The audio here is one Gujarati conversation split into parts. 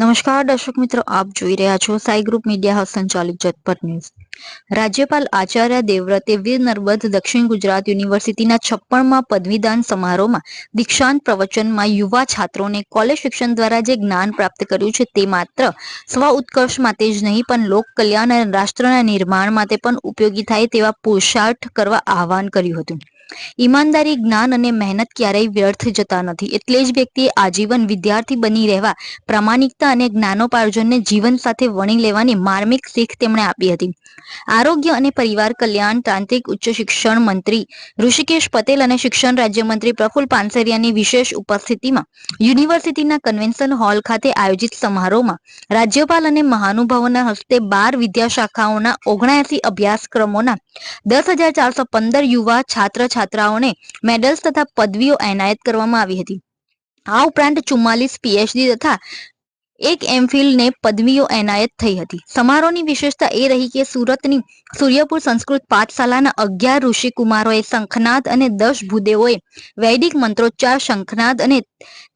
નમસ્કાર, દર્શક મિત્રો, આપ જોઈ રહ્યા છો સાઈ ગ્રુપ મીડિયા હાઉસ સંચાલિત જતપટ ન્યૂઝ. રાજ્યપાલ આચાર્ય દેવવ્રતે વીર નર્મદ દક્ષિણ ગુજરાત યુનિવર્સિટીના છપ્પનમાં પદવીદાન સમારોહમાં દીક્ષાંત પ્રવચનમાં યુવા છાત્રોને કોલેજ શિક્ષણ દ્વારા જે જ્ઞાન પ્રાપ્ત કર્યું છે તે માત્ર સ્વ ઉત્કર્ષ માટે જ નહીં, પણ લોક કલ્યાણ અને રાષ્ટ્રના નિર્માણ માટે પણ ઉપયોગી થાય તેવા પુરુષાર્થ કરવા આહવાન કર્યું હતું. ઈમાનદારી, જ્ઞાન અને મહેનત ક્યારેય વ્યર્થ જતા નથી. એટલે જ વ્યક્તિએ આજીવન વિદ્યાર્થી બની રહેવા, પ્રામાણિકતા અને જ્ઞાનોપાર્જનને જીવન સાથે વણી લેવાની માર્મિક શીખ તેમણે આપી હતી. આરોગ્ય અને પરિવાર કલ્યાણ, તાંત્રિક, ઉચ્ચ શિક્ષણ મંત્રી ઋષિકેશ પટેલ અને શિક્ષણ રાજ્યમંત્રી પ્રફુલ પાનસરિયાની વિશેષ ઉપસ્થિતિમાં યુનિવર્સિટીના કન્વેન્શન હોલ ખાતે આયોજિત સમારોહમાં રાજ્યપાલ અને મહાનુભાવોના હસ્તે બાર વિદ્યાશાખાઓના ઓગણએસી અભ્યાસક્રમોના દસ હજાર ચારસો પંદર યુવા છાત્ર છાત્રાઓને મેડલ્સ તથા પદવીઓ એનાયત કરવામાં આવી હતી. આ ઉપરાંત ચુમ્માલીસ પીએચડી તથા એક એમફિલને પદવીઓ એનાયત થઈ હતી. સમારોહની વિશેષતા એ રહી કે સુરતની સૂર્યપુર સંસ્કૃત પાઠશાલાના અગિયાર ઋષિકુમારોએ શંખનાદ અને દસ ભૂદેવોએ વૈદિક મંત્રોચ્ચાર, શંખનાદ અને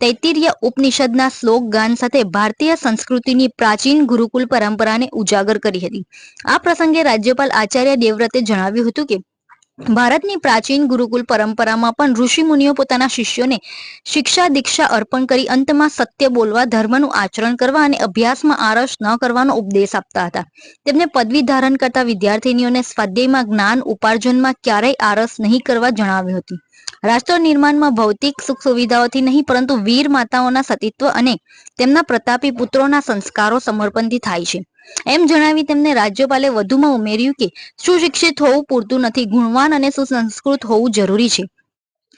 તૈતિરીય ઉપનિષદના શ્લોક ગાન સાથે ભારતીય સંસ્કૃતિની પ્રાચીન ગુરુકુલ પરંપરાને ઉજાગર કરી હતી. આ પ્રસંગે રાજ્યપાલ આચાર્ય દેવવ્રતે જણાવ્યું હતું કે ભારતની પ્રાચીન ગુરુકુલ પરંપરામાં પણ ઋષિ મુનિઓ પોતાના શિષ્યોને શિક્ષા, દીક્ષા અર્પણ કરી અંતમાં સત્ય બોલવા, ધર્મનું આચરણ કરવા અને અભ્યાસમાં આરસ ન કરવાનો ઉપદેશ આપતા હતા. તેમને પદવી ધારણ કરતા વિદ્યાર્થીનીઓને સ્વાધ્યાયમાં જ્ઞાન, ઉપાર્જનમાં ક્યારેય આરસ નહીં કરવા જણાવ્યું હતું. રાષ્ટ્ર નિર્માણમાં ભૌતિક સુખ સુવિધાઓથી નહીં, પરંતુ વીર માતાઓના સતીત્વ અને તેમના પ્રતાપી પુત્રોના સંસ્કારો સમર્પણથી થાય છે. એમ જણાવી તેમને રાજ્યપાલે વધુમાં ઉમેર્યું કે સુશિક્ષિત હોવું પૂરતું નથી, ગુણવાન અને સુસંસ્કૃત હોવું જરૂરી છે.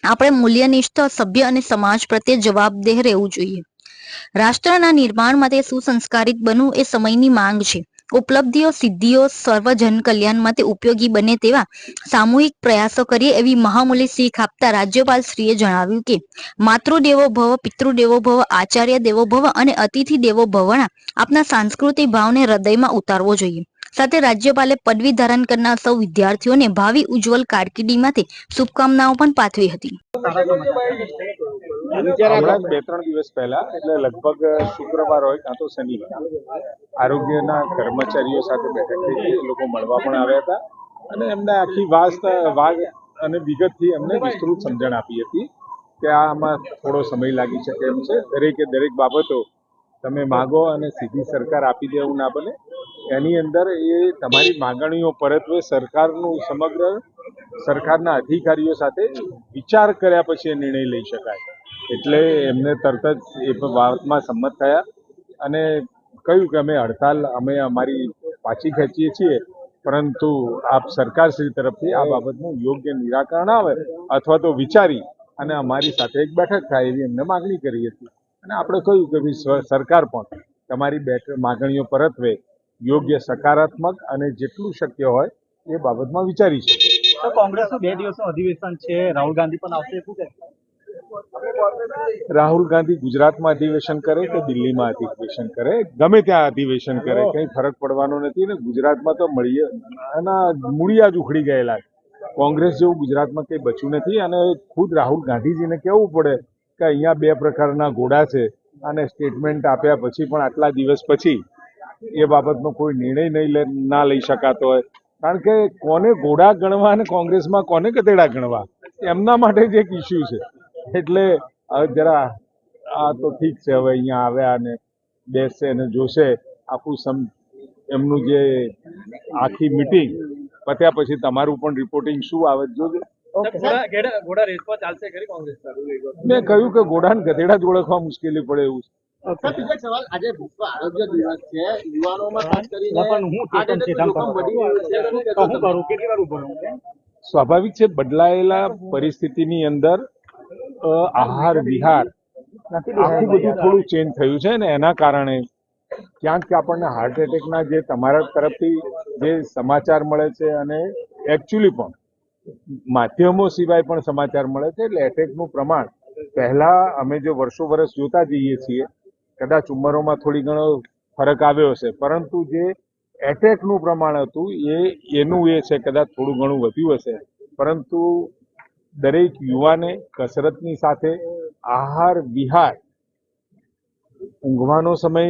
આપણે મૂલ્યનિષ્ઠ સભ્ય અને સમાજ પ્રત્યે જવાબદેહ રહેવું જોઈએ. રાષ્ટ્રના નિર્માણ માટે સુસંસ્કારિત બનવું એ સમયની માંગ છે. ઉપલબ્ધિઓ સિદ્ધિઓ સર્વજન કલ્યાણ માટે ઉપયોગી બને તેવા સામૂહિક પ્રયાસો કરીએ એવી મહામૂલી શીખ આપતા રાજ્યપાલ શ્રીએ જણાવ્યું કે, માતૃદેવો ભવ, પિતૃદેવો ભવ, આચાર્ય દેવો ભવ અને અતિથિ દેવો ભવના આપના સાંસ્કૃતિક ભાવને હૃદયમાં ઉતારવો જોઈએ. સાથે રાજ્યપાલે પદવી ધારણ કરનાર સૌ વિદ્યાર્થીઓને ભાવિ ઉજ્જવલ કારકિર્દી માટે શુભકામનાઓ પણ પાઠવી હતી. હમણાં બે ત્રણ દિવસ પહેલા, એટલે લગભગ શુક્રવાર હોય કાં તો શનિવાર, આરોગ્યના કર્મચારીઓ સાથે બેઠક થઈ હતી લોકો મળવા પણ આવ્યા હતા. અને એમને આખી વાસ્ત, વાગ અને વિગતથી એમને વિસ્તૃત સમજણ આપી હતી કે આમાં થોડો સમય લાગી શકે એમ છે. દરેકે દરેક બાબતો તમે માગો અને સીધી સરકાર આપી દે એવું ના બને. એની અંદર એ તમારી માંગણીઓ પરત્વે સરકારનું સમગ્ર સરકારના અધિકારીઓ સાથે વિચાર કર્યા પછી એ નિર્ણય લઈ શકાય. એટલે એમને તરત જ એ બાબતમાં સંમત થયા અને કહ્યું કે અમે હડતાલ, અમે અમારી પાછી ખેંચીએ છીએ, પરંતુ આપ સરકારશ્રી તરફથી આ બાબતનું યોગ્ય નિરાકરણ આવે અથવા તો વિચારી અને અમારી સાથે એક બેઠક થાય એવી એમને માગણી કરી હતી. અને આપણે કહ્યું કે ભઈ સરકાર પણ તમારી બેઠક માગણીઓ પરત્વે યોગ્ય સકારાત્મક અને જેટલું શક્ય હોય એ બાબતમાં વિચારી છે તો કોંગ્રેસનું બે દિવસનું અધિવેશન છે, રાહુલ ગાંધી પણ આવશે, શું રાહુલ ગાંધી ગુજરાતમાં અધિવેશન કરે કે દિલ્હીમાં અધિવેશન કરે? ગમે ત્યાં અધિવેશન કરે કંઈ ફરક પડવાનો નથી ને ગુજરાતમાં તો મળીએ એના મૂળિયા જ ઉખડી ગયેલા કોંગ્રેસ જેવું ગુજરાતમાં કંઈ બચ્યું નથી અને ખુદ રાહુલ ગાંધીજીને કહેવું પડે કે અહીંયા બે પ્રકારના ઘોડા છે અને સ્ટેટમેન્ટ આપ્યા પછી પણ આટલા દિવસ પછી એ બાબતનો કોઈ નિર્ણય નહીં ના લઈ શકાતો હોય. કારણ કે કોને ઘોડા ગણવા અને કોંગ્રેસમાં કોને ગધેડા ગણવા? એમના માટે જ એક ઇસ્યુ છે. એટલે હવે જરા આ તો ઠીક છે હવે અહીંયા આવ્યા અને બેસશે અને જોશે. આખું સમ એમનું જે આખી મિટિંગ પત્યા પછી તમારું પણ રિપોર્ટિંગ શું આવે જોજો. મેં કહ્યું કે ઘોડા ને ગધેડા જ ઓળખવા મુશ્કેલી પડે એવું સ્વાભાવિક છે બદલાયેલા પરિસ્થિતિની અંદર આહાર, વિહાર. આખું બધું થોડું ચેન્જ થયું છે ને એના કારણે ક્યાંક આપણને હાર્ટ એટેકના જે તમારા તરફથી જે સમાચાર મળે છે અને એકચ્યુઅલી પણ માધ્યમો સિવાય પણ સમાચાર મળે છે એટલે એટેકનું પ્રમાણ પહેલા અમે જે વર્ષો વર્ષ જોતા જઈએ છીએ, કદાચ ઉંમરોમાં થોડી ઘણો ફરક આવ્યો હશે, પરંતુ જે એટેકનું પ્રમાણ હતું એ, એનું એ છે, કદાચ થોડું ઘણું વધ્યું હશે. પરંતુ દરેક યુવાને કસરતની સાથે આહાર વિહાર ઊંઘવાનો સમય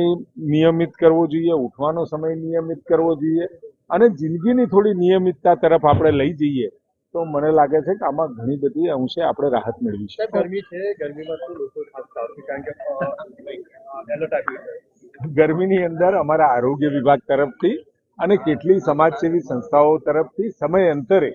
નિયમિત કરવો જોઈએ ઉઠવાનો સમય નિયમિત કરવો જોઈએ અને જિંદગીની થોડી નિયમિતતા તરફ આપણે લઈ જઈએ તો મને લાગે છે કે આમાં ઘણી બધી અંશે આપણે રાહત મેળવી છે ગરમી છે ગરમીમાં તો લોકો કારણ કે છે. ગરમીની અંદર અમારા આરોગ્ય વિભાગ તરફથી અને કેટલી સમાજસેવી સંસ્થાઓ તરફથી સમય અંતરે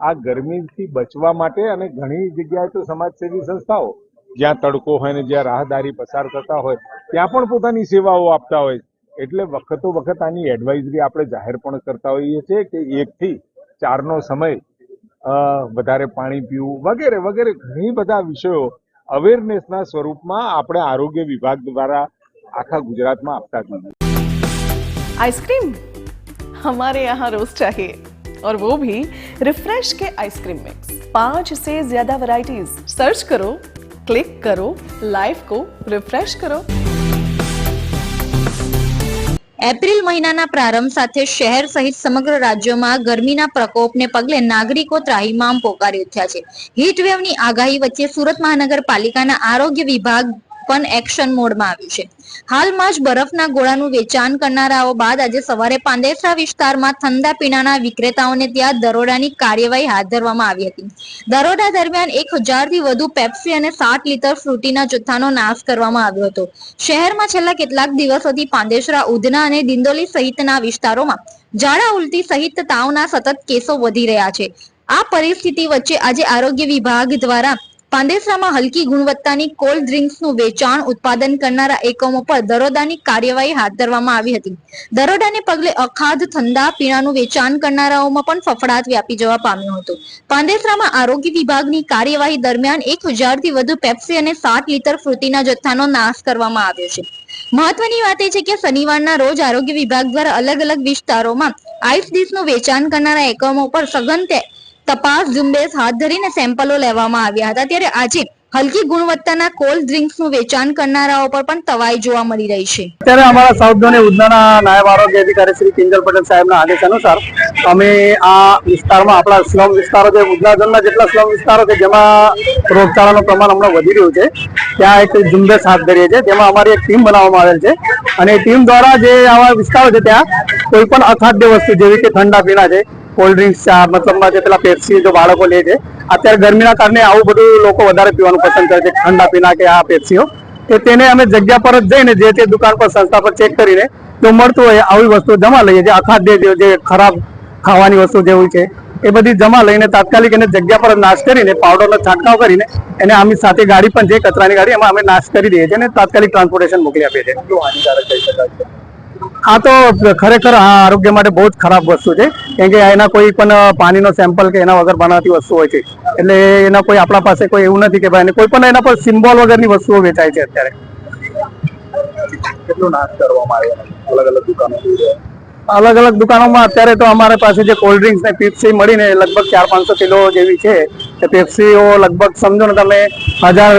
આ ગરમીથી બચવા માટે અને ઘણી જગ્યાએ તો સમાજસેવી સંસ્થાઓ, જ્યાં તડકો હોય ને જ્યાં રાહદારી પસાર કરતા હોય, ત્યાં પણ પોતાની સેવાઓ આપતા હોય એટલે વખતો વખત આની એડવાઇઝરી આપણે જાહેર પણ કરતા હોઈએ છીએ કે એકથી ચારનો સમય વધારે પાણી પીવું વગેરે વગેરે ઘણી બધા વિષયો અવેરનેસના સ્વરૂપમાં આપણે આરોગ્ય વિભાગ દ્વારા આખા ગુજરાતમાં આપતા જોઈએ. આઈસ્ક્રીમ હમારે યહાં રોજ ચાહીએ. और वो भी रिफ्रेश के आइसक्रीम मिक्स पांच से ज्यादा वैरायटीज सर्च करो क्लिक करो लाइफ को रिफ्रेश करो એપ્રિલ મહિનાના પ્રારંભ સાથે શહેર સહિત સમગ્ર રાજ્યમાં ગરમીના પ્રકોપને પગલે નાગરિકો ત્રાહિમામ પોકારી ઉઠ્યા છે હીટવેવની આગાહી વચ્ચે સુરત મહાનગરપાલિકાના આરોગ્ય વિભાગ પણ એક્શન મોડમાં આવ્યું છે. હાલમાં જ બરફના ગોળાનું વેચાણ કરનારાઓ બાદ આજે સવારે પાંદેસરા વિસ્તારમાં ઠંડા પીણાના વિક્રેતાઓને ત્યાં દરોડાની કાર્યવાહી હાથ ધરવામાં આવી હતી. દરોડા દરમિયાન એક હજારથી વધુ પેપ્સી અને સાત લીટર ફ્રૂટીના જથ્થાનો નાશ કરવામાં આવ્યો હતો. શહેરમાં છેલ્લા કેટલાક દિવસોથી પાંદેસરા, ઉધના અને દિંદોલી સહિતના વિસ્તારોમાં ઝાડા ઉલટી સહિત તાવના સતત કેસો વધી રહ્યા છે. આ પરિસ્થિતિ વચ્ચે આજે આરોગ્ય વિભાગ દ્વારા પાંદેસરામાં હલકી ગુણવત્તાની કોલ્ડ ડ્રિંક્સનું વેચાણ ઉત્પાદન કરનારા એકમો પર દરોડાની કાર્યવાહી હાથ ધરવામાં આવી હતી. દરોડાને પગલે અખાધ ઠંડા પીણાનું વેચાણ કરનારાઓમાં પણ ફફડાટ વ્યાપી જવા પામ્યો હતો. પાંદેસરામાં આરોગ્ય વિભાગની કાર્યવાહી દરમિયાન એક હજારથી વધુ પેપ્સી અને સાત લીટર ફ્રૂટીના જથ્થાનો નાશ કરવામાં આવ્યો છે. મહત્વની વાત એ છે કે શનિવારના રોજ આરોગ્ય વિભાગ દ્વારા અલગ અલગ વિસ્તારોમાં આઈસ ડીશનું વેચાણ કરનારા એકમો પર સઘન તપાસ ઝુંબેશ હાથ ધરીને સેમ્પલો લેવામાં આવ્યા હતા. ત્યારે આજે હલકી ગુણવત્તાના કોલ્ડ ડ્રિંક્સનું વેચાણ કરનારાઓ પર પણ તવાઈ જોવા મળી રહી છે. અત્યારે અમારા સાઉથ ઝોન ઉધનાના નાયબ આરોગ્ય અધિકારી શ્રી કિંજલ પટેલ સાહેબના આદેશ અનુસાર અમે આ વિસ્તારમાં, આપણા સ્લમ વિસ્તારો છે ઉધના જેટલા સ્લમ વિસ્તારો છે, જેમાં રોગચાળાનું પ્રમાણ હમણાં વધી રહ્યું છે, ત્યાં એક ઝુંબેશ હાથ ધરીએ છીએ. તેમાં અમારી એક ટીમ બનાવવામાં આવેલ છે. અને ટીમ દ્વારા જે આવા વિસ્તારો છે ત્યાં કોઈ પણ અખાદ્ય વસ્તુ, જેવી કે ઠંડા પીણા છે કોલ્ડ ડ્રિંક્સ ચા મતલબમાં જે પેલા પેપ્સી જો બાળકો લે છે, અત્યારે ગરમીના કારણે આવું બધું લોકો વધારે પીવાનું પસંદ કરે છે, ઠંડા પીના કે આ પેપ્સીઓ કે તેને અમે જગ્યા પર જ જઈને જે તે દુકાન પર સંસ્થા પર ચેક કરીને જો મળતું હોય આવી વસ્તુ જમા લઈએ જે અખાદ્ય જે જે ખરાબ ખાવાની વસ્તુ જેવું છે, એ બધી જમા લઈને તાત્કાલિક એને જગ્યા પર જ નાશ કરીને પાવડરનો છંટકાવ કરીને એને આમની સાથે ગાડી પણ છે કચરાની ગાડી એમાં અમે નાશ કરી દઈએ છીએ અને તાત્કાલિક ટ્રાન્સપોર્ટેશન મોકલી આપીએ છીએ. આ તો ખરેખર આરોગ્ય માટે બહુ જ ખરાબ વસ્તુ છે. કેમ કે એના કોઈ પણ પાણીનો સેમ્પલ કે એના વગર બનાવતી વસ્તુ હોય છે. એટલે એના કોઈ આપણા પાસે કોઈ એવું નથી કે ભાઈ કોઈ પણ એના પર સિમ્બોલ વગરની વસ્તુઓ વેચાય છે અત્યારે. કેટલું નાશ કરવામાં આવે અલગ અલગ દુકાનો અલગ અલગ દુકાનોમાં અત્યારે તો અમારા પાસે જે કોલ્ડ ડ્રિંક્સ ને પેપ્સી મળીને લગભગ ચાર પાંચસો કિલો જેવી છે, તો પેપ્સીઓ લગભગ સમજો ને તમે હજાર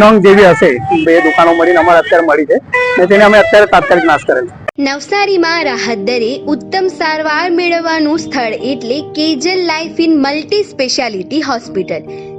નંગ જેવી હશે. બે દુકાનો મળીને અમારે અત્યારે મળી છે. ને તેને અમે અત્યારે તાત્કાલિક નાશ કરેલ નવસારીમાં રાહત દરે ઉત્તમ સારવાર મેળવવાનું સ્થળ એટલે Kejal life in multi speciality hospital.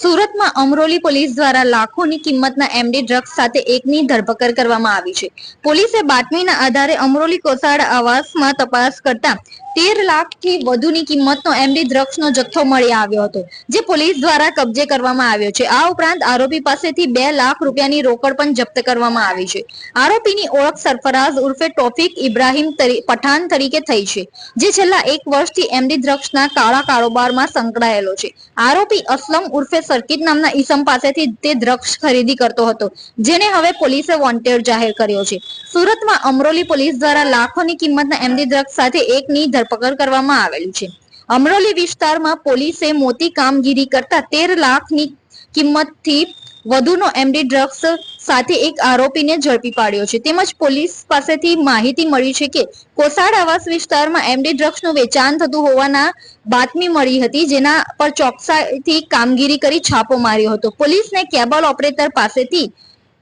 સુરતમાં અમરોલી પોલીસ દ્વારા લાખોની કિંમતના એમડી ડ્રગ્સ સાથે એકની ધરપકડ કરવામાં આવી છે. પોલીસે બાતમીના આધારે અમરોલી કોસાડ આવાસમાં તપાસ કરતા તેર લાખથી વધુની કિંમતનો એમડી ડ્રગ્સનો જથ્થો મળી આવ્યો હતો, જે પોલીસ દ્વારા કબજે કરવામાં આવ્યો છે. આ ઉપરાંત આરોપી પાસેથી બે લાખ રૂપિયાની રોકડ પણ જપ્ત કરવામાં આવી છે. આરોપીની ઓળખ સરફરાઝ ઉર્ફે ટોફિક ઇબ્રાહિમ પઠાણ તરીકે થઈ છે, જે છેલ્લા એક વર્ષથી એમડી ડ્રગ્સના કાળા કારોબારમાં સંકળાયેલો છે. આરોપી અસલમ ઉર્ફે સર્કિટ નામના ઈસમ પાસેથી તે દ્રક્ષ ખરીદી કરતો હતો, જેને હવે પોલીસે વોન્ટેડ જાહેર કર્યો છે. સુરતમાં અમરોલી પોલીસ દ્વારા લાખોની કિંમતના એમડી દ્રક્ષ સાથે એકની ધરપકડ કરવામાં આવેલી છે. અમરોલી વિસ્તારમાં પોલીસે મોટી કામગીરી કરતા તેર લાખની કિંમતથી વધુનો એમડી ડ્રગ્સ સાથે એક આરોપીને ઝડપી પાડ્યો છે. તેમજ પોલીસ પાસેથી માહિતી મળી છે કે કોસાડ આવાસ વિસ્તારમાં એમડી ડ્રગ્સનું વેચાણ થતું હોવાના બાતમી મળી હતી, જેના પર ચોકસાઈથી કામગીરી કરી છાપો માર્યો હતો. પોલીસને કેબલ ઓપરેટર પાસેથી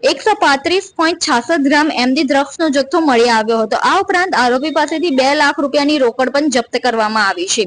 એકસો પાંત્રીસ પોઈન્ટ છાસઠ ગ્રામ એમડી ડ્રગ્સનો જથ્થો મળી આવ્યો હતો. આ ઉપરાંત આરોપી પાસેથી બે લાખ રૂપિયાની રોકડ પણ જપ્ત કરવામાં આવી છે.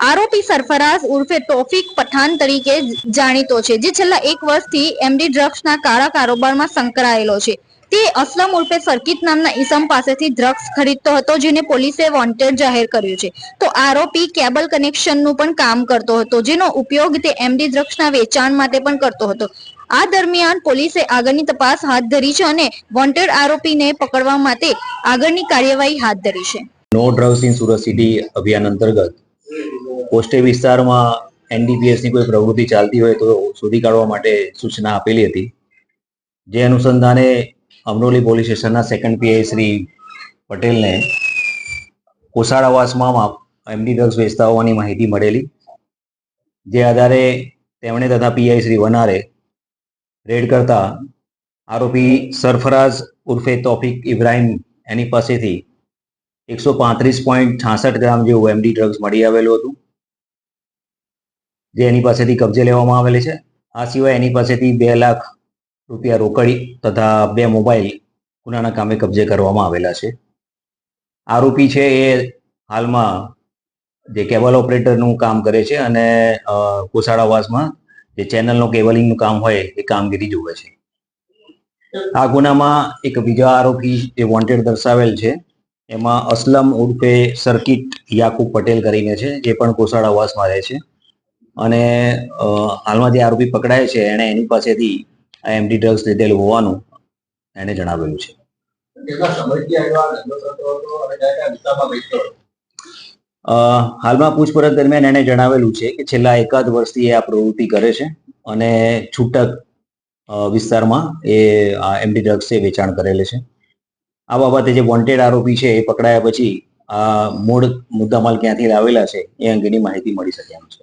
આરોપી સરફરાઝ ઉર્ફે તોફિક પઠાણ તરીકે જાણીતો છે, જે છેલ્લા એક વર્ષથી એમડી ડ્રગ્સના કાળા કારોબારમાં સંકળાયેલો છે. તે અસલમ ઉર્ફે સર્કિત નામના ઈસમ પાસેથી ડ્રગ્સ ખરીદતો હતો, જેને પોલીસે વોન્ટેડ જાહેર કર્યું છે. તો આરોપી કેબલ કનેક્શનનું પણ કામ કરતો હતો, જેનો ઉપયોગ તે એમડી ડ્રગ્સના વેચાણ માટે પણ કરતો હતો. આ દરમિયાન પોલીસે આગળની તપાસ હાથ ધરી છે અને વોન્ટેડ આરોપીને પકડવા માટે આગળની કાર્યવાહી હાથ ધરી છે. No drugs in Surat city અભિયાન અંતર્ગત પોસ્ટે વિસ્તારમાં એનડીપીએસની કોઈ પ્રવૃત્તિ ચાલતી હોય તો શોધી કાઢવા માટે સૂચના આપેલી હતી. જે અનુસંધાને અમરોલી પોલીસ સ્ટેશનના સેકન્ડ પીઆઈ શ્રી પટેલને કોસાડ આવાસમાં એમડી ડ્રગ્સ વેચતા હોવાની માહિતી મળેલી. જે આધારે તેમણે તથા પીઆઈ શ્રી વનારે રેડ કરતા આરોપી સરફરાઝ ઉર્ફે તોફિક ઇબ્રાહિમ એની પાસેથી એકસો પાંત્રીસ પોઈન્ટ છાસઠ ગ્રામ જેવું એમડી ડ્રગ્સ મળી આવેલું હતું. જે એની પાસેથી કબજે લેવામાં આવેલી છે. આ સિવાય એની પાસેથી બે લાખ રૂપિયા રોકડી તથા બે મોબાઈલ ગુનાના કામે કબજે કરવામાં આવેલા છે. આરોપી છે એ હાલમાં જે કેબલ ઓપરેટરનું કામ કરે છે અને કોસાડાવાસમાં જે ચેનલનું કેબલિંગનું કામ હોય એ કામગીરી જુએ છે. આ ગુનામાં એક બીજા આરોપી જે વોન્ટેડ દર્શાવેલ છે, એમાં અસલમ ઉર્ફે સર્કિટ યાકુબ પટેલ કરીને છે, જે પણ કોસાડાવાસમાં રહે છે. અને હાલમાં જે આરોપી પકડાય છે એણે એની પાસેથી એમડી ડ્રગ્સ લીધેલું હોવાનું એણે જણાવેલું છે. હાલમાં પૂછપરછ દરમિયાન એણે જણાવેલું છે કે છેલ્લા એકાદ વર્ષથી એ આ પ્રવૃત્તિ કરે છે અને છૂટક વિસ્તારમાં એ આ એમડી ડ્રગ્સ છે વેચાણ કરેલે છે. આ બાબતે જે વોન્ટેડ આરોપી છે એ પકડાયા પછી આ મૂળ મુદ્દામાલ ક્યાંથી લાવેલા છે એ અંગેની માહિતી મળી શકે એમ છે.